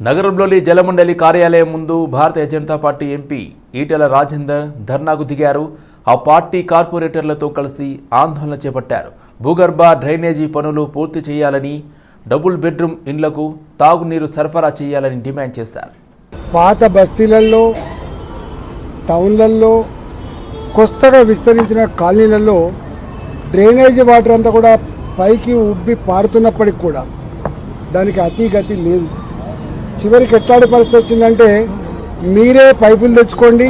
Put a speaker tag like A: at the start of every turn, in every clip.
A: నగరంలోని జలమండలి కార్యాలయం ముందు భారతీయ జనతా పార్టీ ఎంపీ ఈటెల రాజేందర్ ధర్నాకు దిగారు. ఆ పార్టీ కార్పొరేటర్లతో కలిసి ఆందోళన చేపట్టారు. భూగర్భ డ్రైనేజీ పనులు పూర్తి చేయాలని డబుల్ బెడ్రూమ్ ఇండ్లకు తాగునీరు సరఫరా చేయాలని డిమాండ్ చేశారు.
B: పాత బస్తీలలో టౌన్లలో కొత్తగా విస్తరించిన కాలనీలలో డ్రైనేజీ వాటర్ అంతా కూడా పైకి ఉబ్బి పారుతున్నప్పటికి కూడా దానికి అతి గతి లేదు. చివరికి ఎట్లాంటి పరిస్థితి వచ్చిందంటే మీరే పైపులు తెచ్చుకోండి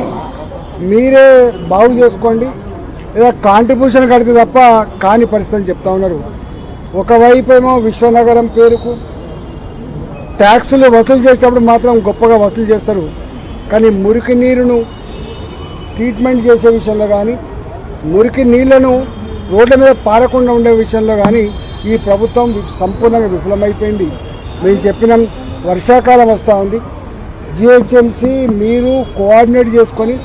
B: మీరే బాగు చేసుకోండి లేదా కాంట్రిబ్యూషన్ కడితే తప్ప కాని పరిస్థితి అని చెప్తా ఉన్నారు. ఒకవైపు ఏమో విశ్వనగరం పేరుకు ట్యాక్సులు వసూలు చేసేటప్పుడు మాత్రం గొప్పగా వసూలు చేస్తారు. కానీ మురికి నీరును ట్రీట్మెంట్ చేసే విషయంలో కానీ మురికి నీళ్ళను రోడ్ల మీద పారకుండా ఉండే విషయంలో కానీ ఈ ప్రభుత్వం సంపూర్ణంగా విఫలమైపోయింది. మేము చెప్పినాం వర్షాకాలం వస్తూ ఉంది. జిహెచ్ఎంసి మీరు కోఆర్డినేట్ చేసుకొని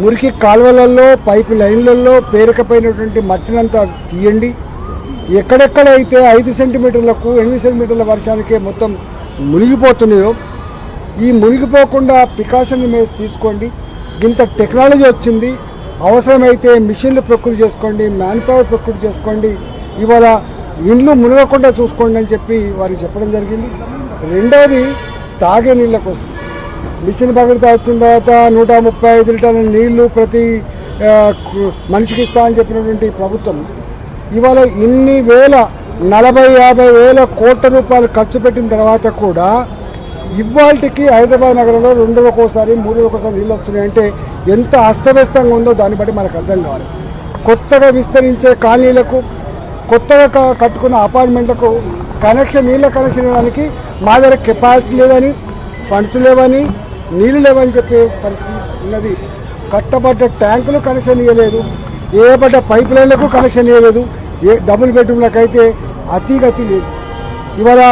B: మురికి కాలువలలో పైపు లైన్లలో పేరుకపోయినటువంటి మట్టినంతా తీయండి. ఎక్కడెక్కడైతే ఐదు సెంటీమీటర్లకు ఎనిమిది సెంటీమీటర్ల వర్షానికే మొత్తం మునిగిపోతున్నాయో ఈ మునిగిపోకుండా ప్రికాషన్ మేము తీసుకోండి. ఇంత టెక్నాలజీ వచ్చింది అవసరమైతే మిషన్లు ప్రకృతి చేసుకోండి మ్యాన్ పవర్ ప్రకృతి చేసుకోండి. ఇవాళ ఇండ్లు మునగకుండా చూసుకోండి అని చెప్పి వారికి చెప్పడం జరిగింది. రెండవది తాగే నీళ్ళ కోసం. మిషన్ పగడితే వచ్చిన తర్వాత నూట ముప్పై ఐదు లీటర్ల నీళ్ళు ప్రతి మనిషికి ఇస్తా అని చెప్పినటువంటి ప్రభుత్వం ఇవాళ ఇన్ని వేల నలభై యాభై వేల కోట్ల రూపాయలు ఖర్చు పెట్టిన తర్వాత కూడా ఇవాళకి హైదరాబాద్ నగరంలో రెండవ ఒక్కోసారి మూడు ఒక్కోసారి నీళ్ళు వస్తున్నాయంటే ఎంత అస్తవ్యస్తంగా ఉందో దాన్ని బట్టి మనకు అర్థం కావాలి. కొత్తగా విస్తరించే కాలనీలకు కొత్తగా కట్టుకున్న అపార్ట్మెంట్లకు కనెక్షన్ నీళ్ళ కనెక్షన్ ఇవ్వడానికి మా దగ్గర కెపాసిటీ లేదని ఫండ్స్ లేవని నీళ్ళు లేవని చెప్పే పరిస్థితి ఉన్నది. కట్టబడ్డ ట్యాంకులు కనెక్షన్ ఇవ్వలేదు ఏపడ్డ పైప్ లైన్లకు కనెక్షన్ ఇవ్వలేదు ఏ డబుల్ బెడ్రూమ్లకు అయితే అతిగతి లేదు. ఇవాళ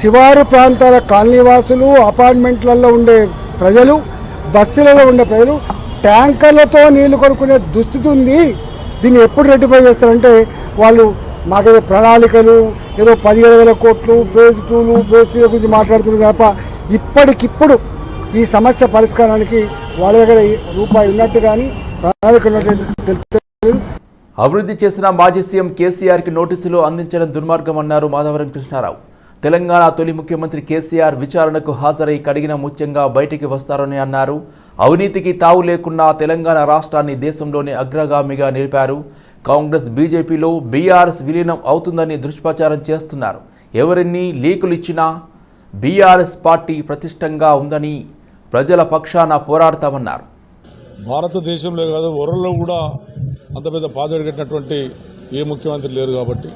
B: శివారు ప్రాంతాల కాలనీవాసులు అపార్ట్మెంట్లలో ఉండే ప్రజలు బస్తీలలో ఉండే ప్రజలు ట్యాంకర్లతో నీళ్ళు కొనుక్కునే దుస్థితి ఉంది. దీన్ని ఎప్పుడు రెడ్డిఫై చేస్తారంటే వాళ్ళు మాకేదో ప్రణాళికలు ఏదో పదిహేడు వేల కోట్లు ఫేజ్ టూలు ఫేజ్ త్రీ గురించి మాట్లాడుతున్నారు తప్ప ఇప్పటికిప్పుడు ఈ సమస్య పరిష్కారానికి వాళ్ళ దగ్గర రూపాయి ఉన్నట్టు కానీ ప్రణాళిక ఉన్నట్టు
A: అభివృద్ధి చేసిన మాజీ సీఎం కేసీఆర్కి నోటీసులు అందించడం దుర్మార్గం అన్నారు మాధవరం కృష్ణారావు. తెలంగాణ తొలి ముఖ్యమంత్రి కేసీఆర్ విచారణకు హాజరై కడిగిన ముత్యంగా బయటికి వస్తారని అన్నారు. అవినీతికి తావు లేకుండా తెలంగాణ రాష్ట్రాన్ని దేశంలోనే అగ్రగామిగా నిలిపారు. కాంగ్రెస్ బీజేపీలో బీఆర్ఎస్ విలీనం అవుతుందని దుష్ప్రచారం చేస్తున్నారు. ఎవరిన్ని లీకులు ఇచ్చినా బీఆర్ఎస్ పార్టీ ప్రతిష్టంగా ఉందని ప్రజల పక్షాన పోరాడతామన్నారు.
C: భారతదేశంలో కాదు వరల్డ్లో కూడా అంత పెద్ద పాజడి కట్టినటువంటి ఏ ముఖ్యమంత్రి లేరు కాబట్టి.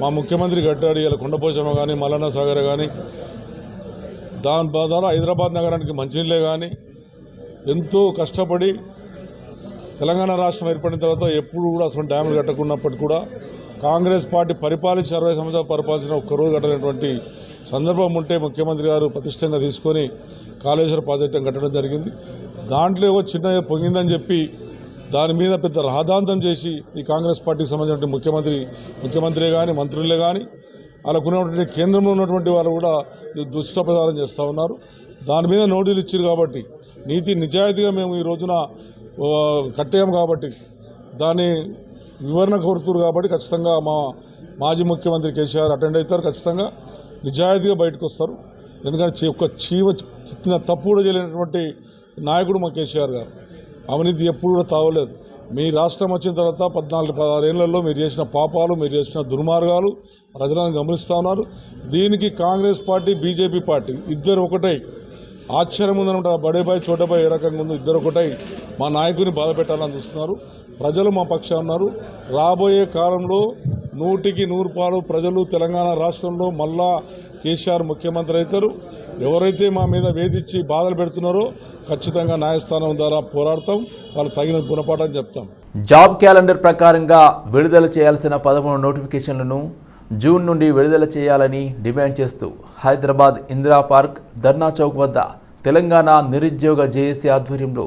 C: మా ముఖ్యమంత్రి కట్టాడు ఇలా కొండపోచమ్మ కానీ మల్లన్న సాగర్ కానీ దాని ద్వారా హైదరాబాద్ నగరానికి మంచినీళ్ళే కానీ ఎంతో కష్టపడి తెలంగాణ రాష్ట్రం ఏర్పడిన తర్వాత ఎప్పుడు కూడా అసలు డ్యాములు కట్టకున్నప్పటికీ కూడా కాంగ్రెస్ పార్టీ పరిపాలించి అరవై సంవత్సరాలు పరిపాలించిన ఒక్కరోజు కట్టలేనటువంటి సందర్భం ఉంటే ముఖ్యమంత్రి గారు ప్రతిష్టంగా తీసుకొని కాళేశ్వర ప్రాజెక్టు కట్టడం జరిగింది. దాంట్లో ఏవో చిన్న పొంగిందని చెప్పి దాని మీద పెద్ద రాధాంతం చేసి ఈ కాంగ్రెస్ పార్టీకి సంబంధించిన ముఖ్యమంత్రి ముఖ్యమంత్రి కానీ మంత్రులే కానీ వాళ్ళకు ఉన్నటువంటి కేంద్రంలో ఉన్నటువంటి వాళ్ళు కూడా దుష్టప్రచారం చేస్తూ ఉన్నారు. దాని మీద నోటీసులు ఇచ్చారు కాబట్టి నీతి నిజాయితీగా మేము ఈ రోజున కట్టేయం కట్టాము కాబట్టి దాన్ని వివరణ కోరుతురు కాబట్టి ఖచ్చితంగా మా మాజీ ముఖ్యమంత్రి కేసీఆర్ అటెండ్ అవుతారు ఖచ్చితంగా. నిజాయితీగా బయటకు వస్తారు. ఎందుకంటే చీ- ఒక చీవ చిన్న తప్పు కూడా చేయలేనటువంటి నాయకుడు మా కేసీఆర్ గారు. అవినీతి ఎప్పుడు కూడా తావలేదు మీ రాష్ట్రం వచ్చిన తర్వాత పద్నాలుగు పదహారేళ్ళలో మీరు చేసిన పాపాలు మీరు చేసిన దుర్మార్గాలు ప్రజలను గమనిస్తూ ఉన్నారు. దీనికి కాంగ్రెస్ పార్టీ బీజేపీ పార్టీ ఇద్దరు ఒకటై ఆశ్చర్యం ఉందనమాట బడేబాయ్ చోటబాయ్ ఏ రకంగా ఉందో ఇద్దరు ఒకటై మా నాయకుని బాధ పెట్టాలని చూస్తున్నారు. ప్రజలు మా పక్షాన ఉన్నారు రాబోయే కాలంలో నూటికి నూరు పాలు ప్రజలు తెలంగాణ రాష్ట్రంలో మళ్ళా కేసీఆర్ ముఖ్యమంత్రి అవుతారు. ఎవరైతే మా మీద వేధించి బాధలు పెడుతున్నారో ఖచ్చితంగా న్యాయస్థానం ద్వారా పోరాడతాం. వాళ్ళు తగిన గుణపాఠం చెప్తాం.
A: జాబ్ క్యాలెండర్ ప్రకారంగా విడుదల చేయాల్సిన పదమూడు నోటిఫికేషన్లను జూన్ నుండి విడుదల చేయాలని డిమాండ్ చేస్తూ హైదరాబాద్ ఇందిరా పార్క్ ధర్నా చౌక్ వద్ద తెలంగాణ నిరుద్యోగ జేఏసీ ఆధ్వర్యంలో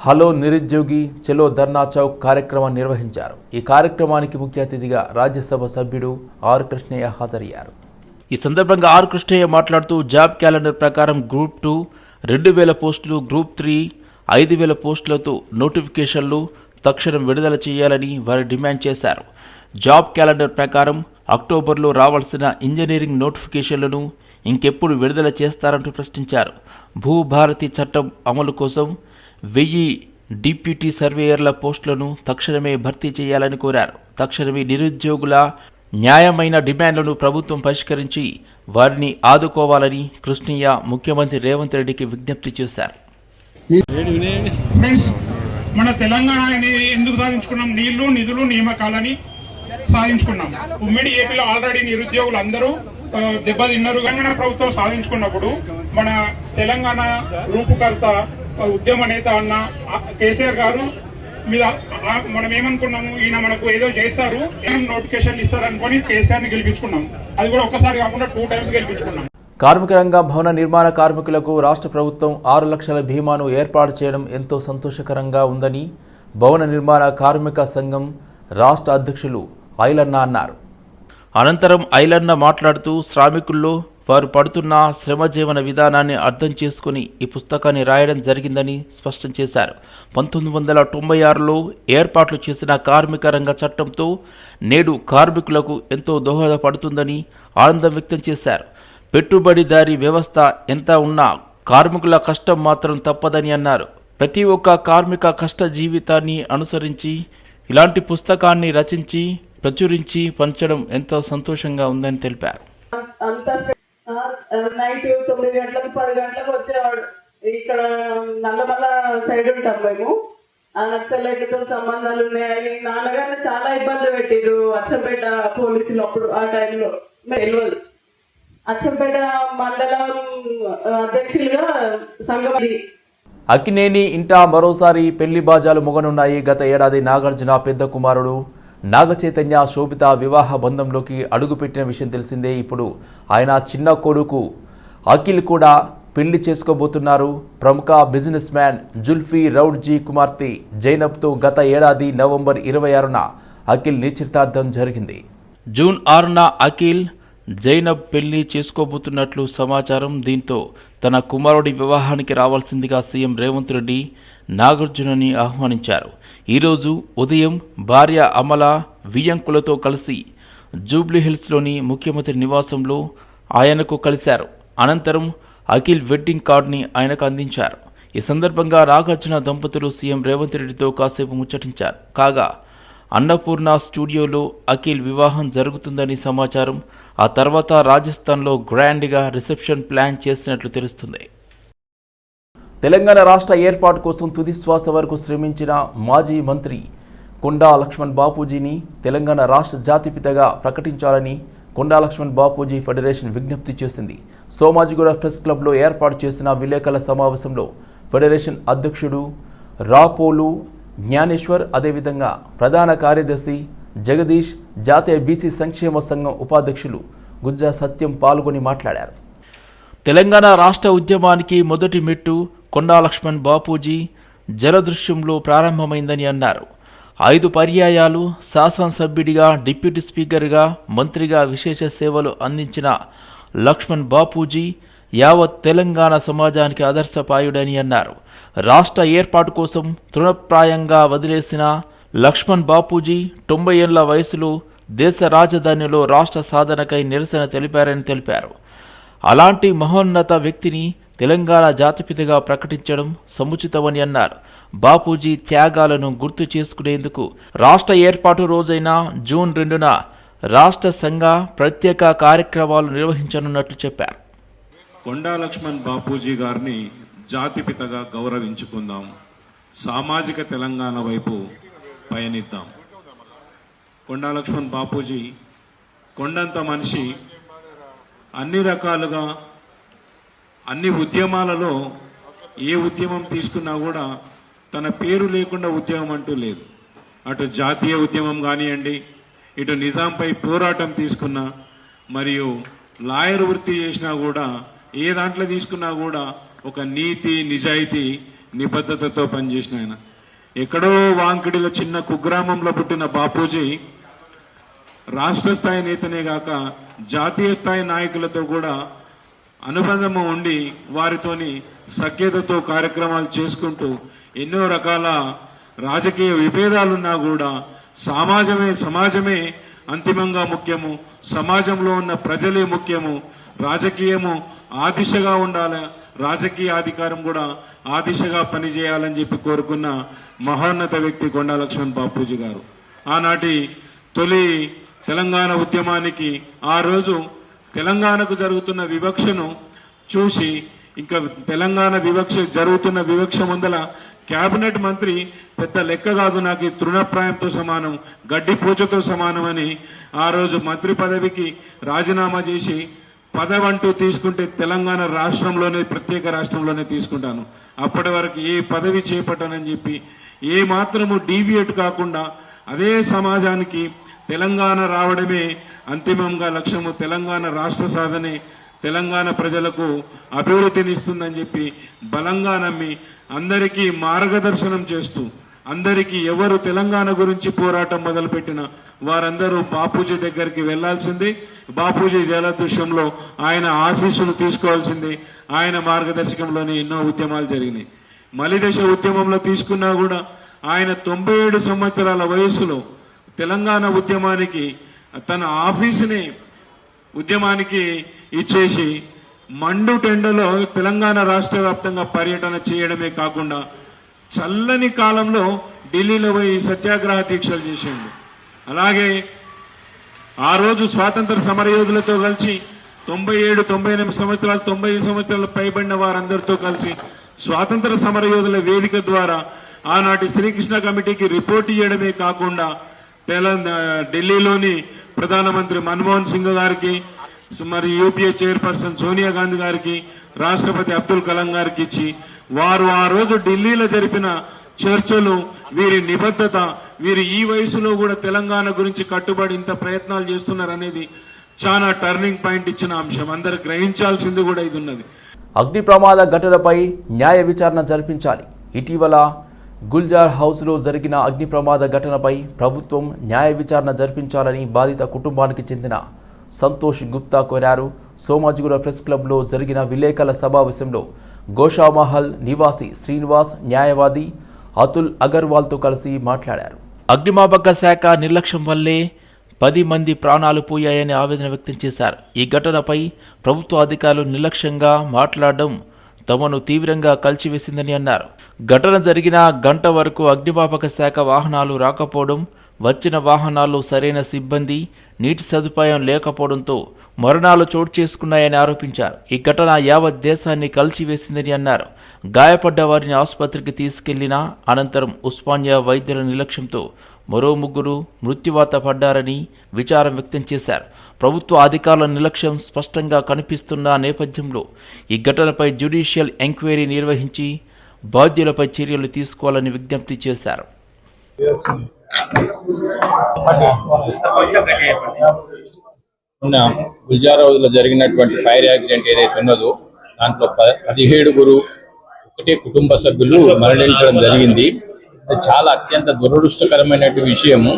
A: హలో నిరుద్యోగి చెలో ధర్నా చౌక్ కార్యక్రమాన్ని నిర్వహించారు. ఈ కార్యక్రమానికి ముఖ్య అతిథిగా రాజ్యసభ సభ్యుడు ఆర్ కృష్ణయ్య హాజరయ్యారు. ఈ సందర్భంగా ఆర్ కృష్ణయ్య మాట్లాడుతూ జాబ్ క్యాలెండర్ ప్రకారం గ్రూప్ టూ రెండు వేల పోస్టులు గ్రూప్ త్రీ ఐదు వేల పోస్టులతో నోటిఫికేషన్లు తక్షణం విడుదల చేయాలని వారు డిమాండ్ చేశారు. జాబ్ క్యాలెండర్ ప్రకారం అక్టోబర్లో రావాల్సిన ఇంజనీరింగ్ నోటిఫికేషన్లను ఇంకెప్పుడు విడుదల చేస్తారంటూ ప్రశ్నించారు. భూభారతి చట్టం అమలు కోసం వెయ్యి డిప్యూటీ సర్వేయర్ల పోస్టులను తక్షణమే భర్తీ చేయాలని కోరారు. తక్షణమే నిరుద్యోగుల న్యాయమైన డిమాండ్లను ప్రభుత్వం పరిష్కరించి వారిని ఆదుకోవాలని కృష్ణయ్య ముఖ్యమంత్రి రేవంత్ రెడ్డికి విజ్ఞప్తి చేశారు.
D: మన తెలంగాణ ఎందుకు సాధించుకున్నాం? నీళ్ళు నిధులు నియామకాలని సాధించుకున్నాం ఉమ్మడి ఏపీలో ఆల్రెడీ నిరుద్యోగులు అందరూ దెబ్బతిన్నారు. తెలంగాణ ప్రభుత్వం సాధించుకున్నప్పుడు మన తెలంగాణ రూపుకర్త ఉద్యమ నేత అన్న కేసీఆర్ గారు మీద మనం ఏమనుకున్నాము ఈయన మనకు ఏదో చేస్తారు ఏం నోటిఫికేషన్ ఇస్తారు అనుకొని కేసీఆర్ని గెలిపించుకున్నాం అది కూడా ఒక్కసారి కాకుండా టూ టైమ్స్ గెలిపించుకున్నాం
A: కార్మిక రంగ భవన నిర్మాణ కార్మికులకు రాష్ట్ర ప్రభుత్వం ఆరు లక్షల బీమాను ఏర్పాటు చేయడం ఎంతో సంతోషకరంగా ఉందని భవన నిర్మాణ కార్మిక సంఘం రాష్ట్ర అధ్యక్షులు ఐలన్న అన్నారు. అనంతరం ఐలన్న మాట్లాడుతూ శ్రామికుల్లో వారు పడుతున్న శ్రమజీవన విధానాన్ని అర్థం చేసుకుని ఈ పుస్తకాన్ని రాయడం జరిగిందని స్పష్టం చేశారు. పంతొమ్మిది వందల తొంభై ఆరులో ఏర్పాట్లు చేసిన కార్మిక రంగ చట్టంతో నేడు కార్మికులకు ఎంతో దోహదపడుతుందని ఆనందం వ్యక్తం చేశారు. పెట్టుబడిదారీ వ్యవస్థ ఎంత ఉన్నా కార్మికుల కష్టం మాత్రం తప్పదని అన్నారు. ప్రతి ఒక్క కార్మిక కష్ట జీవితాన్ని అనుసరించి ఇలాంటి పుస్తకాన్ని రచించి ప్రచురించి పంచడం ఎంతో సంతోషంగా ఉందని తెలిపారు.
E: నైట్ తొమ్మిది గంటలకు పది గంటలకు వచ్చేవాడు ఇక్కడ నల్లమల్ల సైడ్ ఉంటాం మేము ఆ నక్సలైట్లతో సంబంధాలు ఉన్నాయి నాన్నగారిని చాలా ఇబ్బంది పెట్టిరు అచ్చంపేట పోలీసులు అప్పుడు ఆ టైంలో తెలియదు అచ్చంపేట మండలం అధ్యక్షులుగా సంఘం
A: అక్కినేని ఇంటా మరోసారి పెళ్ళి బాజాలు మొగనున్నాయి. గత ఏడాది నాగార్జున పెద్ద కుమారుడు నాగచైతన్య శోభిత వివాహ బంధంలోకి అడుగుపెట్టిన విషయం తెలిసిందే ఇప్పుడు. ఆయన చిన్న కొడుకు. అఖిల్ కూడా పెళ్ళి చేసుకోబోతున్నారు. ప్రముఖ బిజినెస్ మ్యాన్ జుల్ఫీ రౌడ్జీ కుమార్తె జైనబ్తో గత ఏడాది నవంబర్ ఇరవై ఆరున అఖిల్ నిశ్చితార్థం జరిగింది. జూన్ ఆరున అఖిల్ జైనబ్ పెళ్ళి చేసుకోబోతున్నట్లు సమాచారం దీంతో తన కుమారుడి వివాహానికి రావాల్సిందిగా సీఎం రేవంత్ రెడ్డి నాగార్జునని ఆహ్వానించారు. ఈరోజు ఉదయం భార్య అమల వియంకులతో కలిసి జూబ్లీహిల్స్లోని ముఖ్యమంత్రి నివాసంలో ఆయనకు కలిశారు. అనంతరం అఖిల్ వెడ్డింగ్ కార్డుని ఆయనకు అందించారు. ఈ సందర్భంగా నాగార్జున దంపతులు సీఎం రేవంత్ రెడ్డితో కాసేపు ముచ్చటించారు. కాగా అన్నపూర్ణ స్టూడియోలో అఖిల్ వివాహం జరుగుతుందని సమాచారం ఆ తర్వాత రాజస్థాన్లో గ్రాండ్గా రిసెప్షన్ ప్లాన్ చేసినట్లు తెలుస్తుంది. తెలంగాణ రాష్ట్ర ఏర్పాటు కోసం తుది శ్వాస వరకు శ్రమించిన మాజీ మంత్రి కొండా లక్ష్మణ్ బాపూజీని తెలంగాణ రాష్ట్ర జాతిపితగా ప్రకటించాలని కొండా లక్ష్మణ్ బాపూజీ ఫెడరేషన్ విజ్ఞప్తి చేసింది. సోమాజిగూడ ప్రెస్ క్లబ్లో ఏర్పాటు చేసిన విలేకరుల సమావేశంలో ఫెడరేషన్ అధ్యక్షుడు రాపోలు జ్ఞానేశ్వర్ అదేవిధంగా ప్రధాన కార్యదర్శి జగదీష్ జాతీయ బీసీ సంక్షేమ సంఘం ఉపాధ్యక్షులు గుజ్జా సత్యం పాల్గొని మాట్లాడారు. తెలంగాణ రాష్ట్ర ఉద్యమానికి మొదటి మెట్టు కొండా లక్ష్మణ్ బాపూజీ జలదృశ్యంలో ప్రారంభమైందని అన్నారు. ఐదు పర్యాయాలు శాసనసభ్యుడిగా డిప్యూటీ స్పీకర్గా మంత్రిగా విశేష సేవలు అందించిన లక్ష్మణ్ బాపూజీ యావత్ తెలంగాణ సమాజానికి ఆదర్శపాయుడని అన్నారు. రాష్ట్ర ఏర్పాటు కోసం తృణప్రాయంగా వదిలేసిన లక్ష్మణ్ బాపూజీ తొంభై ఏళ్ళ వయసులో దేశ రాజధానిలో రాష్ట్ర సాధనకై నిరసన తెలిపారని తెలిపారు. అలాంటి మహోన్నత వ్యక్తిని తెలంగాణ జాతిపితగా ప్రకటించడం సముచితమని అన్నారు. బాపూజీ త్యాగాలను గుర్తు చేసుకునేందుకు రాష్ట్ర ఏర్పాటు రోజైన జూన్ రెండున రాష్ట్ర సంఘ ప్రత్యేక కార్యక్రమాలు నిర్వహించనున్నట్లు చెప్పారు.
F: కొండా లక్ష్మణ్ బాపూజీ గారిని జాతిపితగా గౌరవించుకుందాం. సామాజిక తెలంగాణ వైపు పయనిద్దాం. కొండా లక్ష్మణ్ బాపూజీ కొండంత మనిషి అన్ని రకాలుగా అన్ని ఉద్యమాలలో ఏ ఉద్యమం తీసుకున్నా కూడా తన పేరు లేకుండా ఉద్యమం అంటూ లేదు. అటు జాతీయ ఉద్యమం కానివ్వండి ఇటు నిజాంపై పోరాటం తీసుకున్నా మరియు లాయర్ వృత్తి చేసినా కూడా ఏ దాంట్లో తీసుకున్నా కూడా ఒక నీతి నిజాయితీ నిబద్ధతతో పనిచేసిన ఆయన. ఎక్కడో వాంకిడిలో చిన్న కుగ్రామంలో పుట్టిన బాపూజీ రాష్ట్ర స్థాయి నేతనే గాక జాతీయ స్థాయి నాయకులతో కూడా అనుబంధము ఉండి వారితోని సఖ్యతతో కార్యక్రమాలు చేసుకుంటూ ఎన్నో రకాల రాజకీయ విభేదాలున్నా కూడా సమాజమే సమాజమే అంతిమంగా ముఖ్యము. సమాజంలో ఉన్న ప్రజలే ముఖ్యము. రాజకీయము ఆ దిశగా ఉండాలి రాజకీయ అధికారం కూడా ఆ దిశగా పనిచేయాలని చెప్పి కోరుకున్న మహోన్నత వ్యక్తి కొండా లక్ష్మణ్ బాపూజీ గారు. ఆనాటి తొలి తెలంగాణ ఉద్యమానికి ఆ రోజు తెలంగాణకు జరుగుతున్న వివక్షను చూసి ఇంకా తెలంగాణ వివక్ష జరుగుతున్న వివక్ష ముందల కేబినెట్ మంత్రి పెద్ద లెక్క కాదు నాకు ఈ తృణప్రాయంతో సమానం గడ్డి పూజతో సమానం అని ఆ రోజు మంత్రి పదవికి రాజీనామా చేసి పదవంటూ తీసుకుంటే తెలంగాణ రాష్ట్రంలోనే ప్రత్యేక రాష్ట్రంలోనే తీసుకుంటాను. అప్పటి వరకు ఏ పదవి చేపట్టనని చెప్పి ఏ మాత్రము డీవియేట్ కాకుండా అదే సమాజానికి తెలంగాణ రావడమే అంతిమంగా లక్ష్యము తెలంగాణ రాష్ట్ర సాధనే తెలంగాణ ప్రజలకు అభివృద్ధినిస్తుందని చెప్పి బలంగా నమ్మి అందరికీ మార్గదర్శనం చేస్తూ అందరికీ ఎవరు తెలంగాణ గురించి పోరాటం మొదలుపెట్టిన వారందరూ బాపూజీ దగ్గరికి వెళ్ళాల్సింది. బాపూజీ జలదృశ్యంలో ఆయన ఆశీస్సులు తీసుకోవాల్సింది. ఆయన మార్గదర్శకంలోనే ఎన్నో ఉద్యమాలు జరిగినాయి. మలిదశ ఉద్యమంలో తీసుకున్నా కూడా ఆయన తొంభై ఏడు సంవత్సరాల వయస్సులో తెలంగాణ ఉద్యమానికి తన ఆఫీసుని ఉద్యమానికి ఇచ్చేసి మండు టెండలో తెలంగాణ రాష్ట్ర వ్యాప్తంగా పర్యటన చేయడమే కాకుండా చల్లని కాలంలో ఢిల్లీలో పోయి సత్యాగ్రహ దీక్షలు చేసిండు. అలాగే ఆ రోజు స్వాతంత్ర సమరయోధులతో కలిసి తొంభై ఏడు తొంభై ఎనిమిది సంవత్సరాలు తొంభై సంవత్సరాలు పైబడిన వారందరితో కలిసి స్వాతంత్ర సమరయోధుల వేదిక ద్వారా ఆనాటి శ్రీకృష్ణ కమిటీకి రిపోర్ట్ ఇవ్వడమే కాకుండా తెలంగాణ ఢిల్లీలోని ప్రధానమంత్రి మన్మోహన్ సింగ్ గారికి మరి యూపీఏ చైర్పర్సన్ సోనియా గాంధీ గారికి రాష్ట్రపతి అబ్దుల్ కలాం గారికి ఇచ్చి వారు ఆ రోజు ఢిల్లీలో జరిపిన చర్చలు వీరి నిబద్ధత వీరు ఈ వయసులో కూడా తెలంగాణ గురించి కట్టుబడి ఇంత ప్రయత్నాలు చేస్తున్నారనేది చాలా టర్నింగ్ పాయింట్ ఇచ్చిన అంశం. అందరు గ్రహించాల్సింది కూడా ఇది ఉన్నది.
A: అగ్ని ప్రమాద ఘటనపై న్యాయ విచారణ జరిపించాలి. ఇటీవల గుల్జార్ హౌస్లో జరిగిన అగ్ని ప్రమాద ఘటనపై ప్రభుత్వం న్యాయ విచారణ జరిపించాలని బాధిత కుటుంబానికి చెందిన సంతోష్ గుప్తా కోరారు. సోమాజిగూడ ప్రెస్ క్లబ్లో జరిగిన విలేకరుల సమావేశంలో గోషామహల్ నివాసి శ్రీనివాస్ న్యాయవాది అతుల్ అగర్వాల్తో కలిసి మాట్లాడారు. అగ్నిమాపక శాఖ నిర్లక్ష్యం వల్లే పది మంది ప్రాణాలు పోయాయని ఆవేదన వ్యక్తం చేశారు. ఈ ఘటనపై ప్రభుత్వ అధికారులు నిర్లక్ష్యంగా మాట్లాడడం తమను తీవ్రంగా కలిచివేసిందని అన్నారు. ఘటన జరిగిన గంట వరకు అగ్నిమాపక శాఖ వాహనాలు రాకపోవడం వచ్చిన వాహనాల్లో సరైన సిబ్బంది నీటి సదుపాయం లేకపోవడంతో మరణాలు చోటు చేసుకున్నాయని ఆరోపించారు. ఈ ఘటన యావత్ దేశాన్ని కలిచివేసిందని అన్నారు. గాయపడ్డ వారిని ఆసుపత్రికి తీసుకెళ్ళిన అనంతరం ఉస్మానియా వైద్యుల నిర్లక్ష్యంతో మరో ముగ్గురు మృత్యువాత పడ్డారని విచారం వ్యక్తం చేశారు. ప్రభుత్వ అధికారుల నిర్లక్ష్యం స్పష్టంగా కనిపిస్తున్న నేపథ్యంలో ఈ ఘటనపై జ్యుడిషియల్ ఎంక్వైరీ నిర్వహించి బాధ్యులపై చర్యలు తీసుకోవాలని విజ్ఞప్తి చేశారు.
G: మొన్న గుల్జారావులో జరిగినటువంటి ఫైర్ యాక్సిడెంట్ ఏదైతే ఉన్నదో దాంట్లో పదిహేడుగురు ఒకటే కుటుంబ సభ్యులు మరణించడం జరిగింది. చాలా అత్యంత దురదృష్టకరమైనటువంటి విషయము.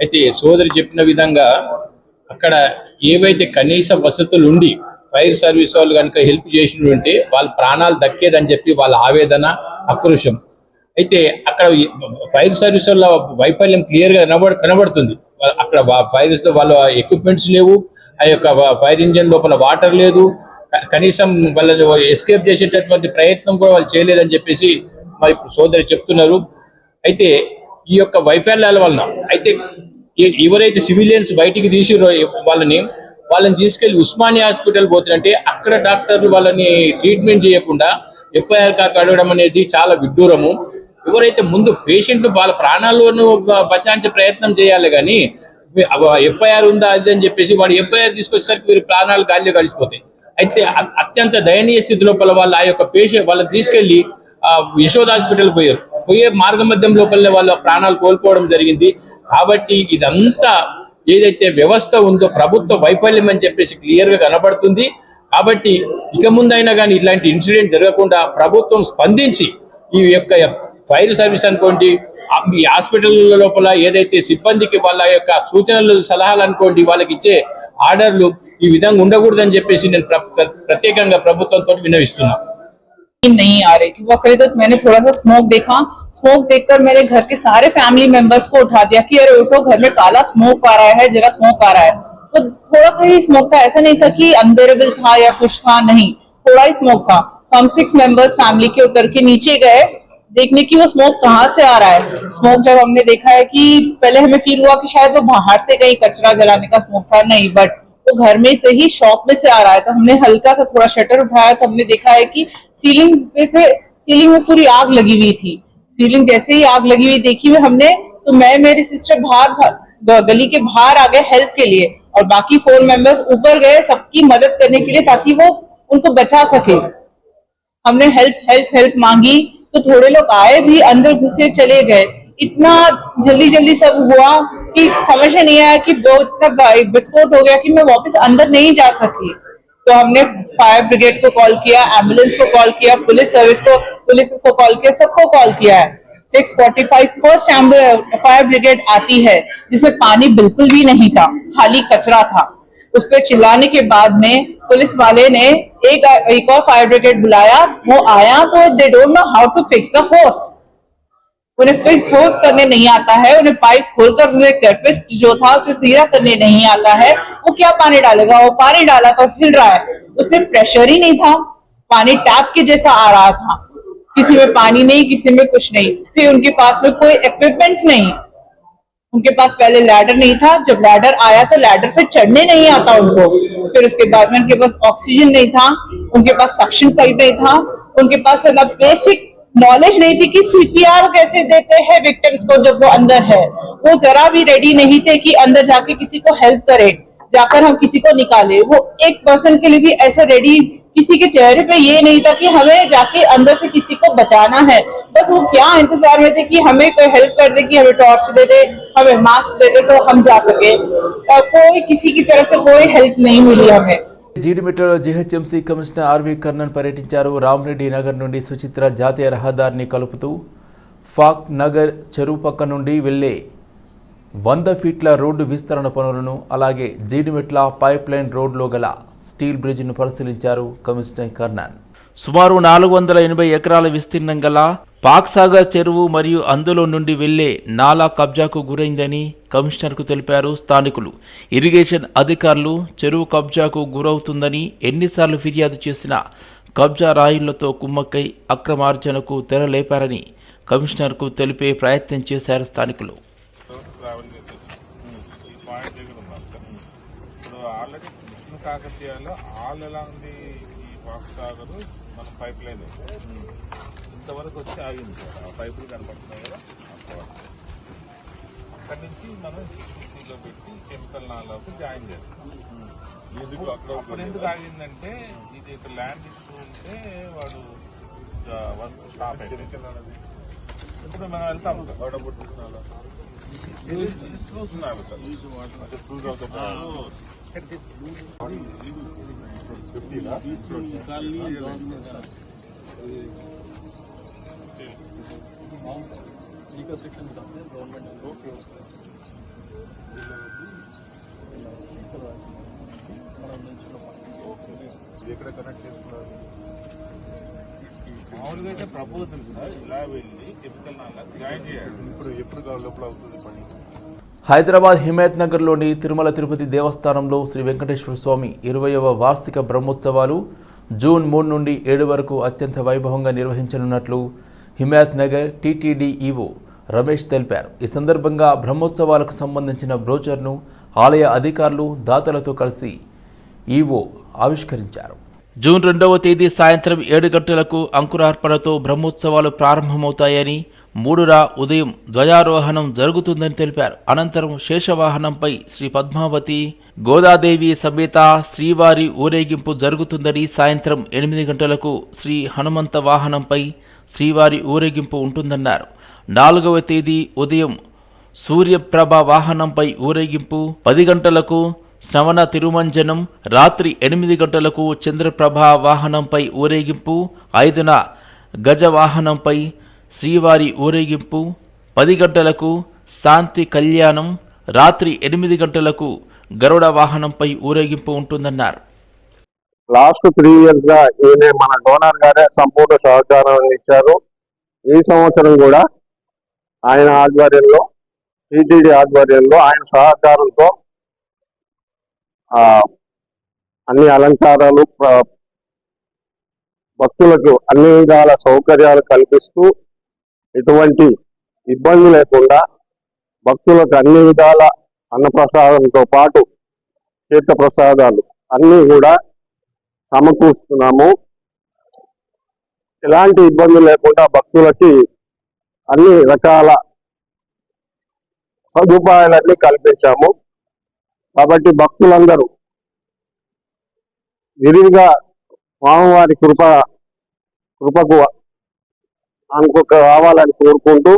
G: అయితే సోదరి చెప్పిన విధంగా అక్కడ ఏవైతే కనీస వసతులు ఉండి ఫైర్ సర్వీస్ వాళ్ళు కనుక హెల్ప్ చేసినటువంటి ఉంటే వాళ్ళ ప్రాణాలు దక్కేదని చెప్పి వాళ్ళ ఆవేదన ఆక్రోశం అయితే అక్కడ ఫైర్ సర్వీస్ వల్ల వైఫల్యం క్లియర్గా కనబడ కనబడుతుంది. అక్కడ ఫైర్ వాళ్ళ ఎక్విప్మెంట్స్ లేవు ఆ యొక్క ఫైర్ ఇంజన్ లోపల వాటర్ లేదు కనీసం వాళ్ళని ఎస్కేప్ చేసేటటువంటి ప్రయత్నం కూడా వాళ్ళు చేయలేదని చెప్పేసి మరి సోదరి చెప్తున్నారు. అయితే ఈ యొక్క వైఫల్యాల వలన అయితే ఎవరైతే సివిలియన్స్ బయటికి తీసిరో వాళ్ళని వాళ్ళని తీసుకెళ్ళి ఉస్మానియా హాస్పిటల్ పోతుంటే అక్కడ డాక్టర్లు వాళ్ళని ట్రీట్మెంట్ చేయకుండా ఎఫ్ఐఆర్ కాక అడగడం అనేది చాలా విడ్డూరము. ఎవరైతే ముందు పేషెంట్ వాళ్ళ ప్రాణాలను బచాయించే ప్రయత్నం చేయాలి కానీ ఎఫ్ఐఆర్ ఉందా అది అని చెప్పేసి వాడు ఎఫ్ఐఆర్ తీసుకొచ్చేసరికి వీరి ప్రాణాలు గాలిలో కలిసిపోతాయి. అయితే అత్యంత దయనీయ స్థితి లోపల వాళ్ళ ఆ యొక్క పేషెంట్ వాళ్ళని తీసుకెళ్ళి ఆ, యశోద హాస్పిటల్ పోయారు. పోయే మార్గ మధ్యం లోపలనే వాళ్ళ ప్రాణాలు కోల్పోవడం జరిగింది. కాబట్టి ఇదంతా ఏదైతే వ్యవస్థ ఉందో ప్రభుత్వ వైఫల్యం అని చెప్పేసి క్లియర్గా కనబడుతుంది. కాబట్టి ఇక ముందైనా కానీ ఇలాంటి ఇన్సిడెంట్ జరగకుండా ప్రభుత్వం స్పందించి ఈ యొక్క ఫైర్ సర్వీస్ అనుకోండి ఈ హాస్పిటల్ లోపల ఏదైతే సిబ్బందికి వాళ్ళ యొక్క సూచనలు సలహాలు అనుకోండి వాళ్ళకి ఇచ్చే ఆర్డర్లు ఈ విధంగా ఉండకూడదని చెప్పేసి నేను ప్రత్యేకంగా ప్రభుత్వంతో వినవిస్తున్నా
H: नहीं आ रही थी। वो करे तो मैंने थोड़ा सा स्मोक देखा। स्मोक देखकर मेरे घर के सारे फैमिली मेंबर्स को उठा दिया कि, अरे, उठो, घर में काला स्मोक आ रहा है, जरा स्मोक आ रहा है। तो थोड़ा सा ही स्मोक था। ऐसा नहीं था कि अनबेरेबल था या कुछ था नहीं। थोड़ा ही स्मोक था। तो हम सिक्स मेंबर्स फैमिली के उतर के नीचे गए, देखने की वो स्मोक कहाँ से आ रहा है। स्मोक जब हमने देखा है कि पहले हमें फील हुआ कि शायद वो बाहर से कहीं कचरा जलाने का स्मोक था। नहीं बट तो घर में से ही शॉप में से आ रहा है। तो हमने हल्का सा थोड़ा शटर उठाया तो हमने देखा है कि सीलिंग पे से सीलिंग में पूरी आग लगी हुई थी। सीलिंग जैसे ही आग लगी हुई देखी हुई हमने तो मैं, मेरी सिस्टर बाहर गली के बाहर आ गए हेल्प के लिए। और बाकी फोर मेंबर्स ऊपर गए सबकी मदद करने के लिए ताकि वो उनको बचा सके। हमने हेल्प हेल्प हेल्प मांगी। तो थोड़े लोग आए भी, अंदर घुसे, चले गए। इतना जल्दी जल्दी सब हुआ। कि समझ में नहीं आया कि वो इतना विस्फोट हो गया कि मैं वापस अंदर नहीं जा सकी। तो हमने फायर ब्रिगेड को कॉल किया एंबुलेंस को कॉल किया पुलिस सर्विस को पुलिस को कॉल किया, सबको कॉल किया है। Six forty five first fire brigade आती है, जिसमें पानी बिल्कुल भी नहीं था, खाली कचरा था। उस पर चिल्लाने के बाद में पुलिस वाले ने एक एक और फायर ब्रिगेड बुलाया, वो आया तो they don't know how to fix the hose उन्हें फिक्स होस करने नहीं आता है, उन्हें पाइप खोलकर उन्हें कैटविस्ट जो था, उसे सीधा करने नहीं आता है। वो क्या पानी डालेगा? वो पानी डाला तो हिल रहा है। उसमें प्रेशर ही नहीं था। पानी टैप के जैसा आ रहा था। किसी में पानी नहीं, किसी में कुछ नहीं। फिर उनके पास में कोई इक्विपमेंट्स नहीं। उनके पास पहले लैडर नहीं था। जब लैडर आया तो लैडर पे चढ़ने नहीं आता उनको। फिर उसके बाद में उनके पास ऑक्सीजन नहीं था। उनके पास सक्शन पाइप नहीं था। उनके पास बेसिक नॉलेज नहीं थी कि सीपीआर कैसे देते हैं विक्टिम्स को जब वो अंदर है। वो जरा भी रेडी नहीं थे कि अंदर जाके किसी को हेल्प करे, जाकर हम किसी को निकाले। वो एक पर्सन के लिए भी ऐसा रेडी किसी के चेहरे पे ये नहीं था कि हमें जाके अंदर से किसी को बचाना है। बस वो क्या इंतज़ार में थे कि हमें कोई हेल्प कर दे, कि हमें टॉर्च दे दे, हमें मास्क दे दे तो हम जा सके। कोई किसी की तरफ़ से कोई हेल्प नहीं मिली हमें।
A: జీడిమెట్లలో జీహెచ్ఎంసీ కమిషనర్ ఆర్వీ కర్ణన్ పర్యటించారు. రామరెడ్డి నగర్ నుండి సుచిత్ర జాతీయ రహదారిని కలుపుతూ ఫాక్ నగర్ చెరువు పక్క నుండి వెళ్ళే వంద ఫీట్ల రోడ్డు విస్తరణ పనులను అలాగే జీడిమెట్ల పైప్ లైన్ రోడ్లో గల స్టీల్ బ్రిడ్జ్ను పరిశీలించారు కమిషనర్ కర్ణన్. సుమారు నాలుగు వందల ఎనభై ఎకరాల విస్తీర్ణం గల పాక్సాగర్ చెరువు మరియు అందులో నుండి వెళ్ళే నాలా కబ్జాకు గురైందని కమిషనర్కు తెలిపారు స్థానికులు. ఇరిగేషన్ అధికారులు చెరువు కబ్జాకు గురవుతుందని ఎన్నిసార్లు ఫిర్యాదు చేసినా కబ్జా రాయిళ్ళతో కుమ్మక్కై అక్రమార్జనకు తెరలేపారని కమిషనర్కు తెలిపే ప్రయత్నం చేశారు స్థానికులు.
I: ఆల్రెడీ ఆల్ ఎలా ఉంది ఈ బాక్స్ పైప్ లైన్ ఇంతవరకు వచ్చి ఆగింది సార్. ఆ పైపులు కనపడుతున్నాయి కదా అంతవరకు. అక్కడి నుంచి మనం సిసిలో పెట్టి కెమికల్ నాలోకి జాయిన్ చేస్తాం. ఎందుకు ఎందుకు ఆగిందంటే ఇది ఒక ల్యాండ్ ఇష్యూ ఉంటే వాడు వర్క్ స్టాప్ అయింది ఇప్పుడు మనం వెళ్తాం సార్. చూస్తున్నారు సార్ అంటే క్రూజ్ అవుతున్నారు ఎక్కడ కనెక్ట్ చేసుకున్నారు మామూలుగా అయితే ప్రపోజల్ సార్ ఇలా వెళ్ళి కెమికల్ జాయిన్ చేయాలి. ఇప్పుడు ఎప్పుడు లోపల అవుతుంది పని?
A: హైదరాబాద్ హిమాయత్ నగర్లోని తిరుమల తిరుపతి దేవస్థానంలో శ్రీ వెంకటేశ్వర స్వామి ఇరవయవ వార్షిక బ్రహ్మోత్సవాలు జూన్ మూడు నుండి ఏడు వరకు అత్యంత వైభవంగా నిర్వహించనున్నట్లు హిమాయత్ నగర్ టీటీడీ ఈవో రమేష్ తెలిపారు. ఈ సందర్భంగా బ్రహ్మోత్సవాలకు సంబంధించిన బ్రోచర్ను ఆలయ అధికారులు దాతలతో కలిసి ఈవో ఆవిష్కరించారు. జూన్ రెండవ తేదీ సాయంత్రం ఏడు గంటలకు అంకురార్పణతో బ్రహ్మోత్సవాలు ప్రారంభమవుతాయని మూడురా ఉదయం ధ్వజారోహణం జరుగుతుందని తెలిపారు. అనంతరం శేషవాహనంపై శ్రీ పద్మావతి గోదాదేవి సమేత శ్రీవారి ఊరేగింపు జరుగుతుందని సాయంత్రం ఎనిమిది గంటలకు శ్రీ హనుమంత వాహనంపై శ్రీవారి ఊరేగింపు ఉంటుందన్నారు. నాలుగవ తేదీ ఉదయం సూర్యప్రభ వాహనంపై ఊరేగింపు పది గంటలకు శ్రవణ తిరుమంజనం రాత్రి ఎనిమిది గంటలకు చంద్రప్రభ వాహనంపై ఊరేగింపు ఐదున గజ వాహనంపై శ్రీవారి ఊరేగింపు పది గంటలకు శాంతి కళ్యాణం రాత్రి ఎనిమిది గంటలకు గరుడ వాహనంపై ఊరేగింపు ఉంటుందన్నారు.
J: లాస్ట్ త్రీ ఇయర్స్గా ఈయన మన డోనర్ గారే సంపూర్ణ సహకారం ఇచ్చారు. ఈ సంవత్సరం కూడా ఆయన ఆధ్వర్యంలో టీటీడీ ఆధ్వర్యంలో ఆయన సహకారంతో అన్ని అలంకారాలు భక్తులకు అన్ని విధాల సౌకర్యాలు కల్పిస్తూ ఎటువంటి ఇబ్బంది లేకుండా భక్తులకు అన్ని విధాల అన్నప్రసాదంతో పాటు తీర్థ ప్రసాదాలు కూడా సమకూరుస్తున్నాము. ఎలాంటి ఇబ్బంది లేకుండా భక్తులకి అన్ని రకాల సదుపాయాలన్నీ కల్పించాము. కాబట్టి భక్తులందరూ విరివిగా స్వామివారి కృప కృపకు అనుకొక రావాలని కోరుకుంటూ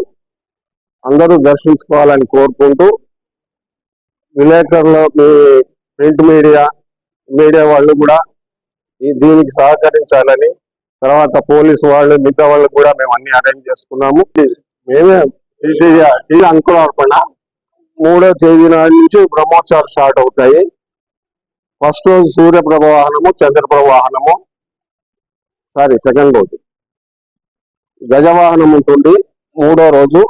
J: అందరూ దర్శించుకోవాలని కోరుకుంటూ విలేకరులు మీ ప్రింట్ మీడియా మీడియా వాళ్ళు కూడా ఈ దీనికి సహకరించాలని తర్వాత పోలీసు వాళ్ళు మిగతా వాళ్ళు కూడా మేము అన్ని అరేంజ్ చేసుకున్నాము. మేమే అంకురార్పణ మూడో తేదీ నాటి నుంచి బ్రహ్మోత్సవాలు స్టార్ట్ అవుతాయి. ఫస్ట్ రోజు సూర్య ప్రవాహనము చంద్ర ప్రవాహనము సారీ సెకండ్ రోజు. గజవాహనం ఉంటుంది మూడో రోజు.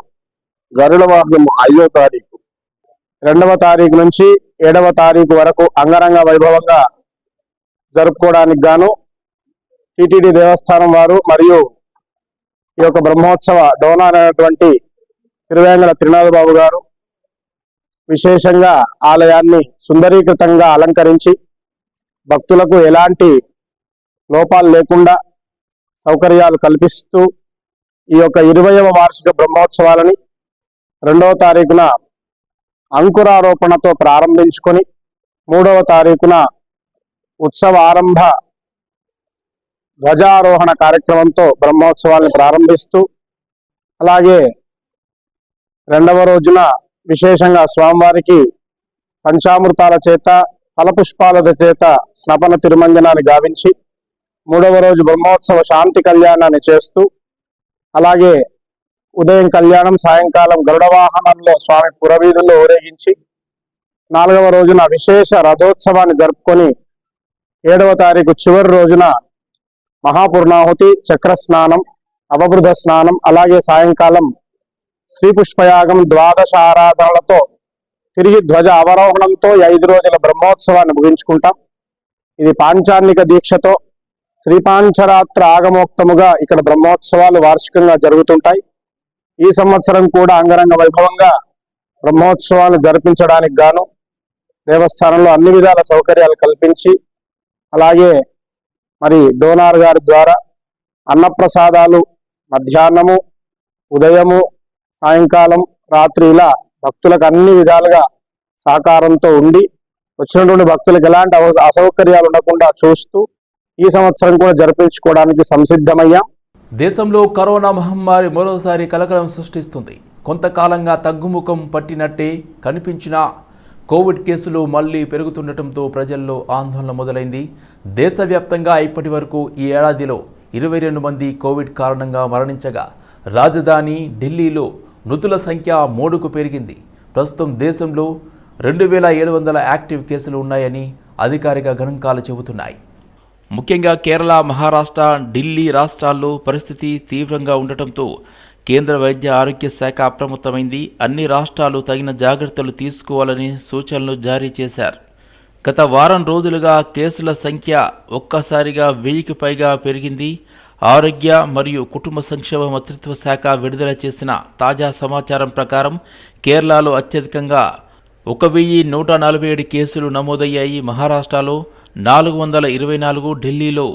J: గరుడ వాహనం ఐదో తారీఖు. రెండవ తారీఖు నుంచి ఏడవ తారీఖు వరకు అంగరంగ వైభవంగా జరుపుకోవడానికి గాను టిటిడి దేవస్థానం వారు మరియు ఈ యొక్క బ్రహ్మోత్సవ డోనార్ అయినటువంటి తిరువేంగళ త్రినాథ బాబు గారు విశేషంగా ఆలయాన్ని సుందరీకృతంగా అలంకరించి భక్తులకు ఎలాంటి లోపాలు లేకుండా సౌకర్యాలు కల్పిస్తూ ఈ యొక్క ఇరవయవ వార్షిక బ్రహ్మోత్సవాలని రెండవ తారీఖున అంకురారోపణతో ప్రారంభించుకొని మూడవ తారీఖున ఉత్సవ ఆరంభ ధ్వజారోహణ కార్యక్రమంతో బ్రహ్మోత్సవాన్ని ప్రారంభిస్తూ అలాగే రెండవ రోజున విశేషంగా స్వామివారికి పంచామృతాల చేత ఫలపుష్పాల చేత స్నపన తిరుమంజనాన్ని గావించి మూడవ రోజు బ్రహ్మోత్సవ శాంతి కళ్యాణాన్ని చేస్తూ అలాగే ఉదయం కళ్యాణం సాయంకాలం గరుడ వాహనంలో స్వామి పురవీధుల్లో ఊరేగించి నాలుగవ రోజున విశేష రథోత్సవాన్ని జరుపుకొని ఏడవ తారీఖు చివరి రోజున మహాపూర్ణాహుతి చక్ర స్నానం అవబృధ స్నానం అలాగే సాయంకాలం శ్రీ పుష్పయాగం ద్వాదశ ఆరాధనలతో తిరిగి ధ్వజ అవరోహణంతో ఐదు రోజుల బ్రహ్మోత్సవాన్ని ముగించుకుంటాం. ఇది పాంచాన్నిక దీక్షతో శ్రీపాంచరాత్ర ఆగమోక్తముగా ఇక్కడ బ్రహ్మోత్సవాలు వార్షికంగా జరుగుతుంటాయి. ఈ సంవత్సరం కూడా అంగరంగ వైభవంగా బ్రహ్మోత్సవాలు జరిపించడానికి గాను దేవస్థానంలో అన్ని విధాల సౌకర్యాలు కల్పించి అలాగే మరి డోనార్ గారి ద్వారా అన్నప్రసాదాలు మధ్యాహ్నము ఉదయము సాయంకాలం రాత్రి ఇలా భక్తులకు అన్ని విధాలుగా సహకారంతో ఉండి వచ్చినటువంటి భక్తులకు ఎలాంటి అసౌకర్యాలు ఉండకుండా చూస్తూ ఈ సంవత్సరం కూడా జరిపించుకోవడానికి సంసిద్ధమయ్యాం.
A: దేశంలో కరోనా మహమ్మారి మరోసారి కలకలం సృష్టిస్తుంది. కొంతకాలంగా తగ్గుముఖం పట్టినట్టే కనిపించిన కోవిడ్ కేసులు మళ్ళీ పెరుగుతుండటంతో ప్రజల్లో ఆందోళన మొదలైంది. దేశవ్యాప్తంగా ఇప్పటి వరకు ఈ ఏడాదిలో ఇరవై రెండు మంది కోవిడ్ కారణంగా మరణించగా రాజధాని ఢిల్లీలో మృతుల సంఖ్య మూడుకు పెరిగింది. ప్రస్తుతం దేశంలో రెండు వేల ఏడు వందల యాక్టివ్ కేసులు ఉన్నాయని అధికారిక గణాంకాలు చెబుతున్నాయి. ముఖ్యంగా కేరళ మహారాష్ట్ర ఢిల్లీ రాష్ట్రాల్లో పరిస్థితి తీవ్రంగా ఉండటంతో కేంద్ర వైద్య ఆరోగ్య శాఖ అప్రమత్తమైంది. అన్ని రాష్ట్రాలు తగిన జాగ్రత్తలు తీసుకోవాలని సూచనలు జారీ చేశారు. గత వారం రోజులుగా కేసుల సంఖ్య ఒక్కసారిగా వెయ్యికి పైగా పెరిగింది. ఆరోగ్య మరియు కుటుంబ సంక్షేమ మంత్రిత్వ శాఖ విడుదల చేసిన తాజా సమాచారం ప్రకారం కేరళలో అత్యధికంగా ఒక వెయ్యి నూట నలభై ఏడు కేసులు నమోదయ్యాయి. మహారాష్ట్రలో నాలుగు వందల ఇరవై నాలుగు ఢిల్లీలో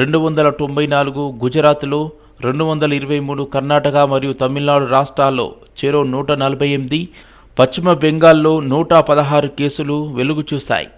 A: రెండు వందల తొంభై నాలుగు గుజరాత్లో రెండు వందల ఇరవై మూడు కర్ణాటక మరియు తమిళనాడు రాష్ట్రాల్లో చెరో నూట నలభై ఎనిమిది పశ్చిమ బెంగాల్లో నూట పదహారు కేసులు వెలుగు చూశాయి.